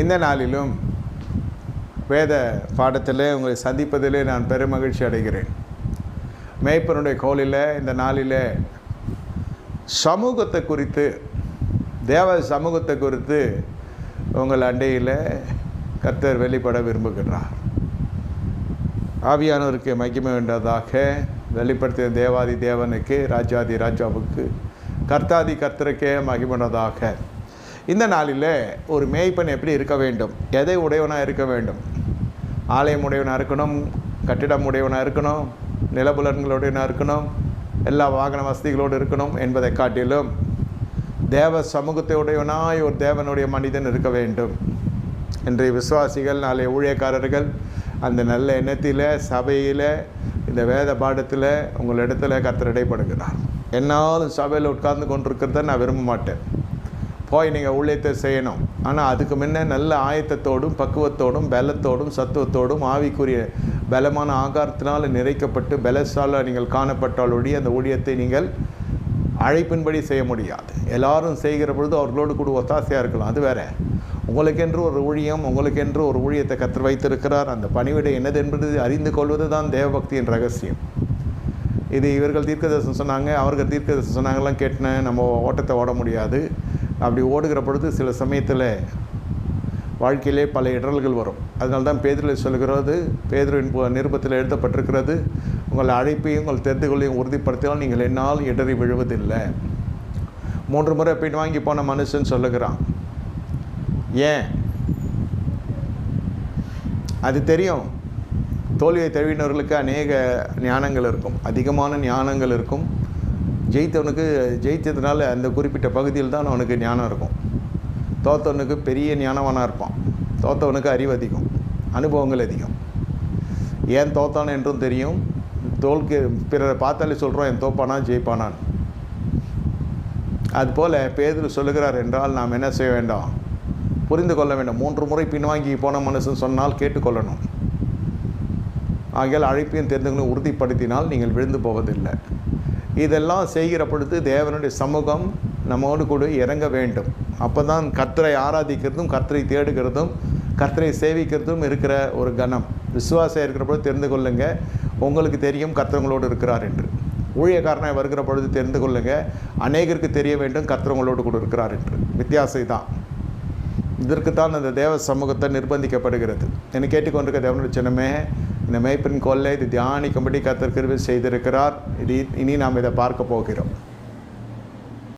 இந்த நாளிலும் வேத பாடத்தில் உங்களை சந்திப்பதிலே நான் பெருமகிழ்ச்சி அடைகிறேன். மேய்ப்பனுடைய கோலில் இந்த நாளில் சமூகத்தை குறித்து தேவ சமூகத்தை குறித்து உங்கள் அண்டையில் கர்த்தர் வெளிப்பட விரும்புகிறார் ஆவியானவருக்கு மகிமை வேண்டதாக வெளிப்படுத்திய தேவாதி தேவனுக்கு ராஜாதி ராஜாவுக்கு கர்த்தாதி கர்த்தருக்கே மகிமனதாக இந்த நாளில் ஒரு மேய்ப்பன் எப்படி இருக்க வேண்டும்? எதை உடையவனாக இருக்க வேண்டும்? ஆலயம் உடையவனாக இருக்கணும்? கட்டிடம் உடையவனாக இருக்கணும்? நிலபுலன்களுடையவனாக இருக்கணும்? எல்லா வாகன வசதிகளோடு இருக்கணும் என்பதை காட்டிலும் தேவ சமூகத்தை உடையவனாய் ஒரு தேவனுடைய மனிதன் இருக்க வேண்டும் இன்றைய விசுவாசிகள் நாளைய ஊழியக்காரர்கள் அந்த நல்ல எண்ணத்தில் சபையில் இந்த வேத பாடத்தில் உங்கள் இடத்துல இடைப்படுகிறார். என்னாலும் சபையில் உட்கார்ந்து கொண்டிருக்கிறத நான் விரும்ப மாட்டேன் போய் நீங்கள் ஊழியத்தை செய்யணும். ஆனால் அதுக்கு முன்ன நல்ல ஆயத்தத்தோடும் பக்குவத்தோடும் பலத்தோடும் சத்துவத்தோடும் ஆவிக்குரிய பலமான ஆகாரத்தினால் நிறைக்கப்பட்டு பலசால நீங்கள் காணப்பட்டாலொழிய அந்த ஊழியத்தை நீங்கள் அழைப்பின்படி செய்ய முடியாது. எல்லாரும் செய்கிற பொழுது அவர்களோடு கூட ஒத்தாசையாக இருக்கலாம். அது வேற. உங்களுக்கென்று ஒரு ஊழியம் உங்களுக்கென்று ஒரு ஊழியத்தை கற்று வைத்திருக்கிறார். அந்த பணிவிடை என்னது என்பது அறிந்து கொள்வது தான் தேவபக்தியின் ரகசியம். இது இவர்கள் தீர்க்கதரிசனம் சொன்னாங்க அவர்கள் தீர்க்கதரிசனம் சொன்னாங்கலாம் கேட்டேன். நம்ம ஓட்டத்தை ஓட முடியாது. அப்படி ஓடுகிற பொழுது சில சமயத்தில் வாழ்க்கையிலே பல இடர்கள் வரும். அதனால தான் பேதரில் சொல்கிறது பேதரின் நிருபத்தில் எழுதப்பட்டிருக்கிறது உங்கள் அழைப்பையும் உங்கள் தெரிந்துகளையும் உறுதிப்படுத்தினால் நீங்கள் என்னால் இடறி விழுவதில்லை. மூன்று முறை பின் வாங்கி போன மனுஷன் சொல்லுகிறான் ஏன்? அது தெரியும். தோல்வியை தழுவினவர்களுக்கு அநேக ஞானங்கள் இருக்கும் அதிகமான ஞானங்கள் இருக்கும். ஜெயித்தவனுக்கு ஜெயித்ததுனால அந்த குறிப்பிட்ட பகுதியில் தான் அவனுக்கு ஞானம் இருக்கும். தோத்தவனுக்கு பெரிய ஞானவனாக இருப்பான். தோத்தவனுக்கு அறிவு அதிகம். அனுபவங்கள் அதிகம். ஏன் தோத்தான் என்றும் தெரியும். தோல்க்கு பிறரை பார்த்தாலே சொல்கிறோம் என் தோப்பானா ஜெயிப்பானான் அதுபோல் பேதுரு சொல்லுகிறார் என்றால் நாம் என்ன செய்ய வேண்டாம்? புரிந்து கொள்ள வேண்டும். மூன்று முறை பின்வாங்கி போன மனுஷன் சொன்னால் கேட்டுக்கொள்ளணும். ஆகியால் அழைப்பையும் தெரிந்துகளும் உறுதிப்படுத்தினால் நீங்கள் விழுந்து போவதில்லை. இதெல்லாம் செய்கிற பொழுது தேவனுடைய சமூகம் நம்மோடு கூட இறங்க வேண்டும். அப்போ தான் கர்த்தரை ஆராதிக்கிறதும் கர்த்தரை தேடுகிறதும் கர்த்தரை சேவிக்கிறதும் இருக்கிற ஒரு கணம். விசுவாசம் இருக்கிற பொழுது தெரிந்து கொள்ளுங்க உங்களுக்கு தெரியும் கர்த்தவங்களோடு இருக்கிறார் என்று. ஊழியக்காரனாய் வருகிற பொழுது தெரிந்து கொள்ளுங்க அநேகருக்கு தெரிய வேண்டும் கர்த்தவங்களோடு கூட இருக்கிறார் என்று. வித்தியாசம் தான். இதற்குத்தான் அந்த தேவ சமூகத்தை நிர்பந்திக்கப்படுகிறது. என்னை கேட்டுக்கொண்டிருக்க தேவனுடைய சின்னமே இந்த மேய்ப்பின் கொள்ளை இது தியானிக்கும்படி கத்தர் கிருபை செய்திருக்கிறார். இது இனி நாம் இதை பார்க்க போகிறோம்.